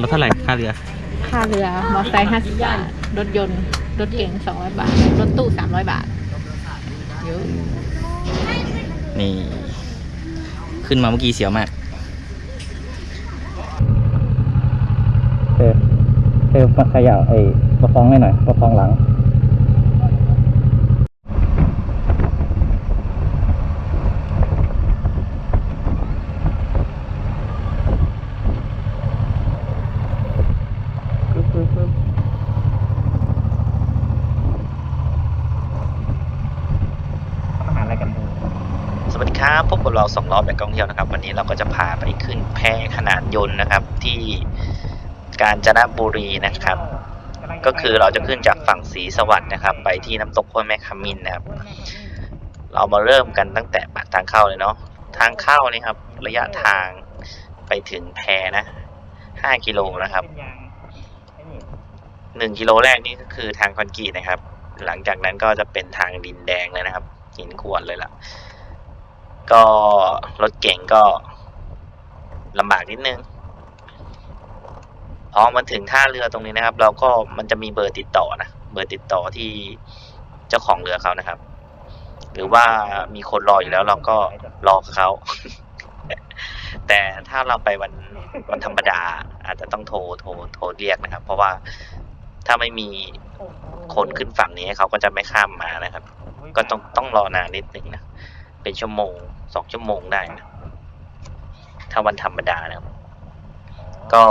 รถเท่าไหร่ค่าเรือ ค่าเรือ มอเตอร์ไซค์ห้าสิบบาท รถยนต์ รถเก๋งสองร้อยบาท รถตู้สามร้อยบาท เยอะ นี่ ขึ้นมาเมื่อกี้เสียวมากเออเออมาขยับไอ้ประคองให้หน่อยประคองหลัง ปึ๊บปึ๊บปึ๊บมาหาอะไรกันดูสวัสดี ครับพบกับเราสองรอบในกองเที่ยวนะครับ วันนี้เราก็จะพาไปขึ้นแพขนานยนต์นะครับ ที่กาญจนบุรีนะครับ ก็คือเราจะขึ้นจากฝั่งศรีสวัสดิ์นะครับ ไปที่น้ำตกห้วยแม่ขมินนะครับ เรามาเริ่มกันตั้งแต่ปากทางเข้าเลยเนาะทางเข้านี่ครับ ระยะทางไปถึงแพนะห้ากิโลนะครับหนึ่งกิโลแรกนี่ก็คือทางคอนกรีตนะครับ หลังจากนั้นก็จะเป็นทางดินแดงเลยนะครับหินขวดเลยล่ะ ก็รถเก่งก็ลำบากนิดนึงพอมาถึงท่าเรือตรงนี้นะครับ เราก็มันจะมีเบอร์ติดต่อนะเบอร์ติดต่อที่เจ้าของเรือเขานะครับ หรือว่ามีคนรออยู่แล้วเราก็รอเขา แต่ถ้าเราไปวันวันธรรมดา อาจจะต้องโทรโทรโทรเรียกนะครับ เพราะว่าถ้าไม่มีคนขึ้นฝั่งนี้เขาก็จะไม่ข้ามมานะครับ ก็ต้องต้องรอนานนิดนึงนะ เป็นชั่วโมงสองชั่วโมงได้นะถ้าวันธรรมดานะครับ ก็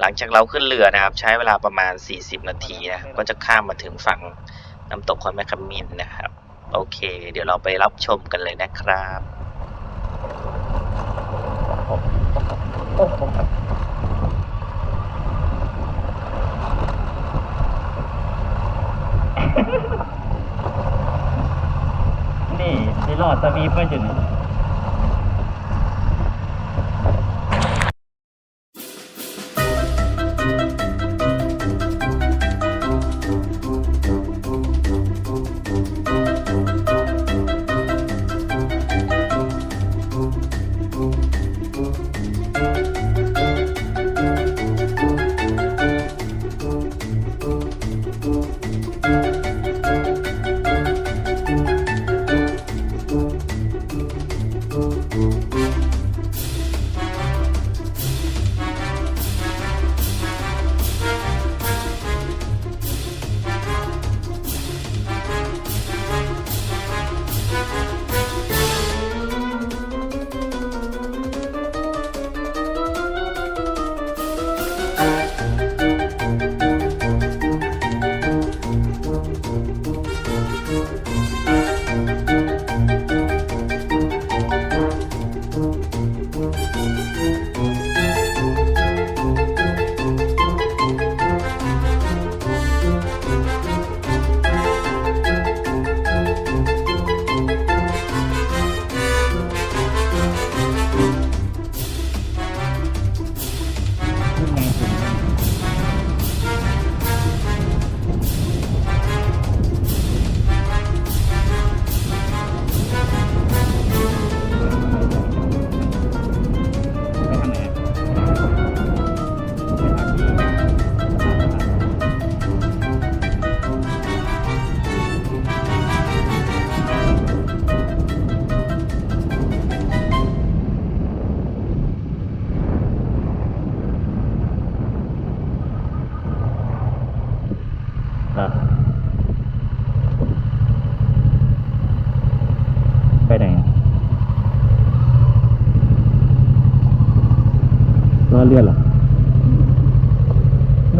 หลังจากเราขึ้นเรือนะครับ ใช้เวลาประมาณ 40 นาทีนะก็จะข้ามมาถึงฝั่งน้ำตกคอนแมคคามินนะครับ โอเค เดี๋ยวเราไปรับชมกันเลยนะครับนี่ ได้รอดสวี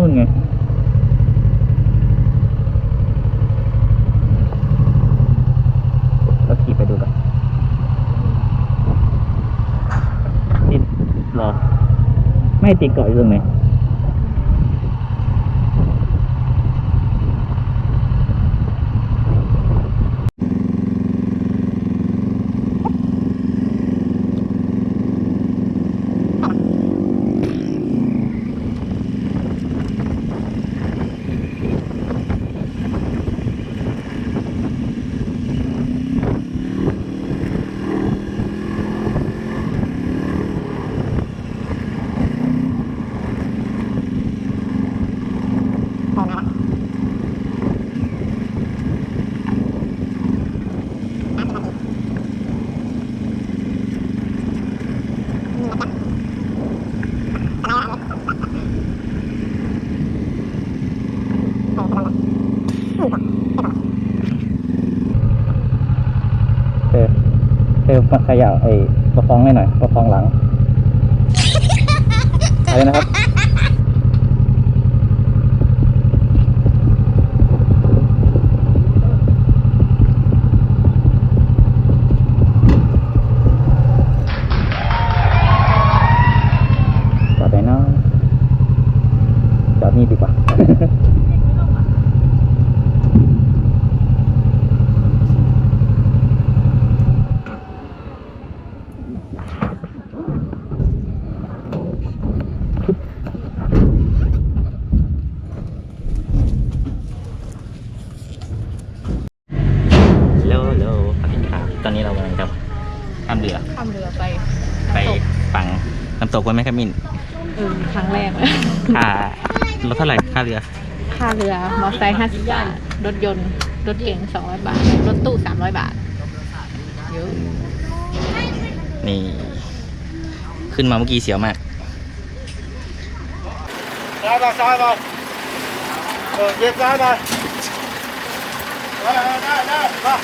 นู่นไงก็ขี่ไปดูกันนี่รอ ไม่ติดเกาะอยู่ตรงไหน เมาเขย่าไอ้ประคองให้หน่อยประคองหลังอะไรนะครับ จอดไหนเนาะจอดนี่ดีกว่า โลโลครับตอนนี้เรากำลังจะข้ามเรือ ข้ามเรือไป ไป น้ำตก ฝั่งน้ำตกกัน ไหมครับมินเออครั้งแรกค่ารถเท่าไหร่ค่าเรือ ค่าเรือมอไซค์ห้าสิบบาทรถยนต์ รถเก๋งสองร้อยบาท รถตู้สามร้อยบาทเยอะนี่ ขึ้นมาเมื่อกี้เสียวมากซ้ายมาซ้ายมาเออเย็บซ้ายมาเออได้ได้มา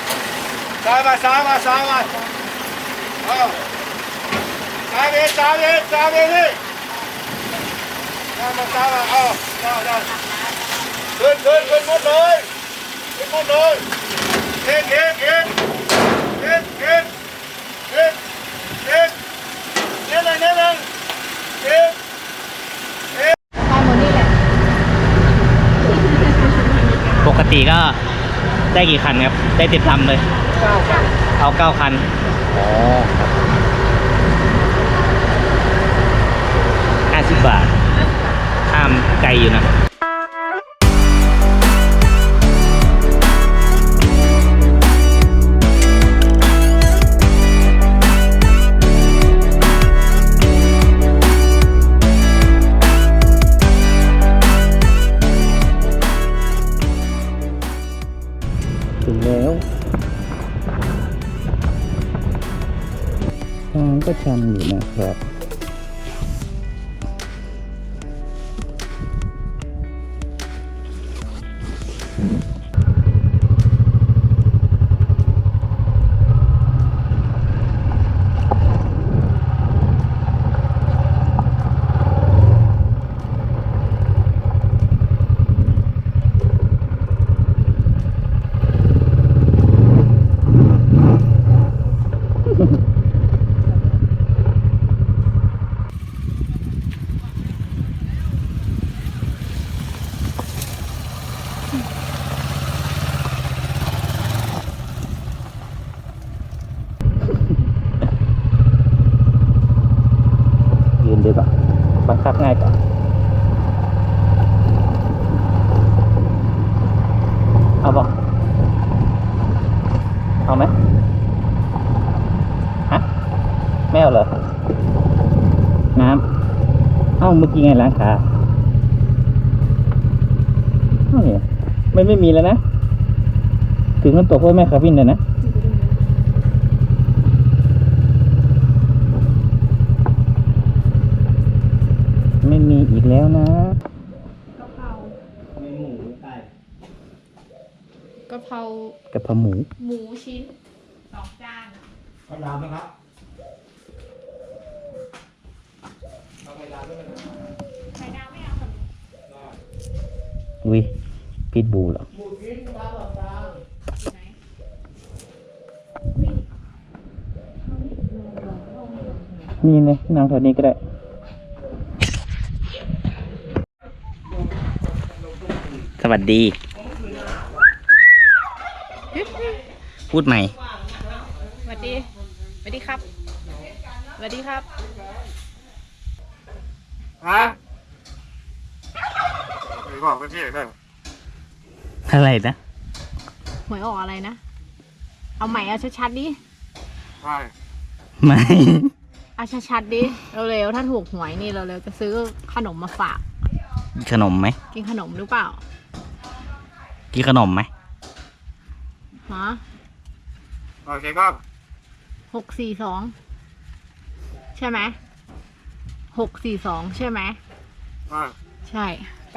ซ้ายมาซ้ายมาซ้ายมา เออซ้ายเองซ้ายเองซ้ายเองนี่ซ้ายมาซ้ามาเออได้ได้ขึ้นขึ้นขึ้นหมดเลยขึ้นหมดเลยเอ็นเอ็นเอ็นเอ็นเอ็นเอ็นเอ็นเอ็นเลยเอ็นเลยเอ็นข้ามหมดนี่แหละปกติก็ได้กี่คันครับ ได้ติดลำเลย เอาเก้าคัน อ๋อ ห้าสิบาท ข้ามไกลอยู่นะถึงแล้วทางก็ชันอยู่นะครับ เอาบอกเอาไหมฮะไม่เอาเหรอน้ำเอ้าเมื่อกี้ไงล้างขาเอ้าเนี่ยไม่ไม่มีแล้วนะ ถึงน้ำตกพ่อแม่คาฟินเลยนะไม่มีอีกแล้วนะ กะเพรากะเพรากะเพราหมู หมูชิ้นสองจานเอาน้ำนะครับไข่ดาวไม่เอาค่ะอุ้ยพิทบูเหรอไหนนี่เนี่ยนั่งแถวนี้ก็ได้ สวัสดี พูดใหม่สวัสดีสวัสดีครับสวัสดีครับฮะไปบอกเป็นพี่ได้อะไรนะหวยออกอะไรนะ เอาใหม่เอาชัดๆดิใช่ไม่ เอาชัดๆดิเร็วๆถ้าถูกหวยนี่เร็วๆจะซื้อขนมมาฝาก ขนมไหมกินขนมหรือเปล่า กินขนมไหมฮะ โอเคครับหกสี่สองใช่ไหมหกสี่สองใช่ไหมอ่าใช่ไป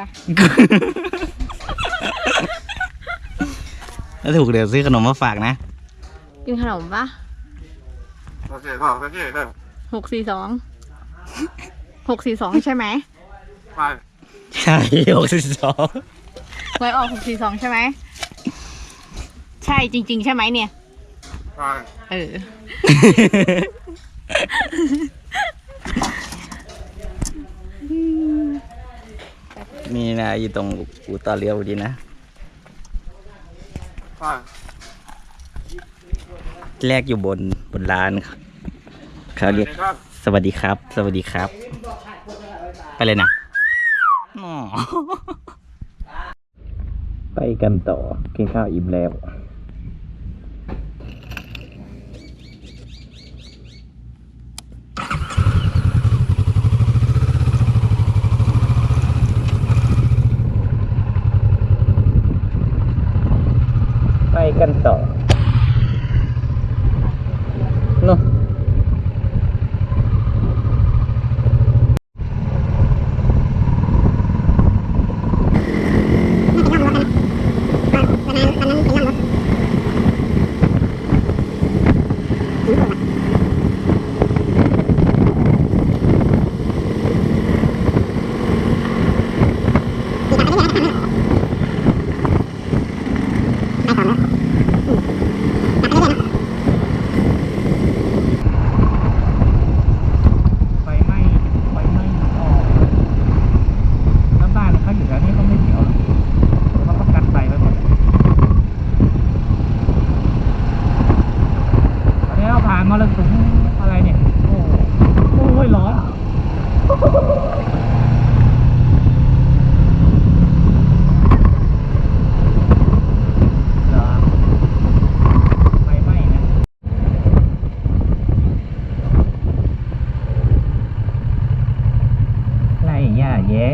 ถ้าถูกเดี๋ยวซื้อขนมมาฝากนะ กินขนมปะโอเคพ่อโอเคเริ่มหกสี่สองหกสี่สองใช่ไหมไปใช่หกสิบสองไว้ออกหกสี่สองใช่ไหมใช่จริง ๆ ใช่ไหมเนี่ย ไปเออ นี่นะอยู่ตรงอูต่อเรียวดีนะไปแรกอยู่บนบนร้านครับเขาเรียกครับสวัสดีครับ สวัสดีครับ ไปเลยนะอ๋อ ไปกันต่อกินข้าวอิ่มแล้ว กันต่อเนอะ ไฟไหม้ไฟไหม้ออกแล้วบ้านเขาอยู่แถวนี้เขาไม่เสียวหรอกเขาก็กันไฟไว้หมดตอนนี้เราผ่านมาแล้วถึงอะไรเนี่ย โอ้โหโอ้ยร้อนเหรอไฟไหม้นะ ไรอ ย่าแย่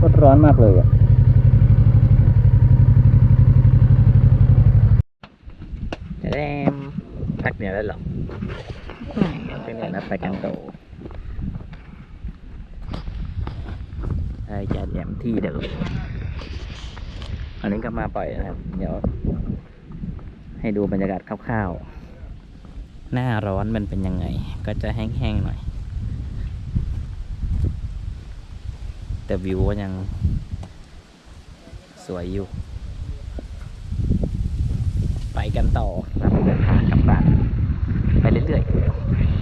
ก็ร้อนมากเลยอะจะได้พักเหนือแล้วหรอพักเหนือแล้วไปกันโตใช่จะแยมที่เดิมอันนี้ก็มาปล่อยนะครับ เดี๋ยวให้ดูบรรยากาศคร่าวๆ หน้าร้อนมันเป็นยังไง ก็จะแห้งๆหน่อย แต่วิวก็ยังสวยอยู่ ไปกันต่อครับเดินทางกลับบ้านไปเรื่อยๆ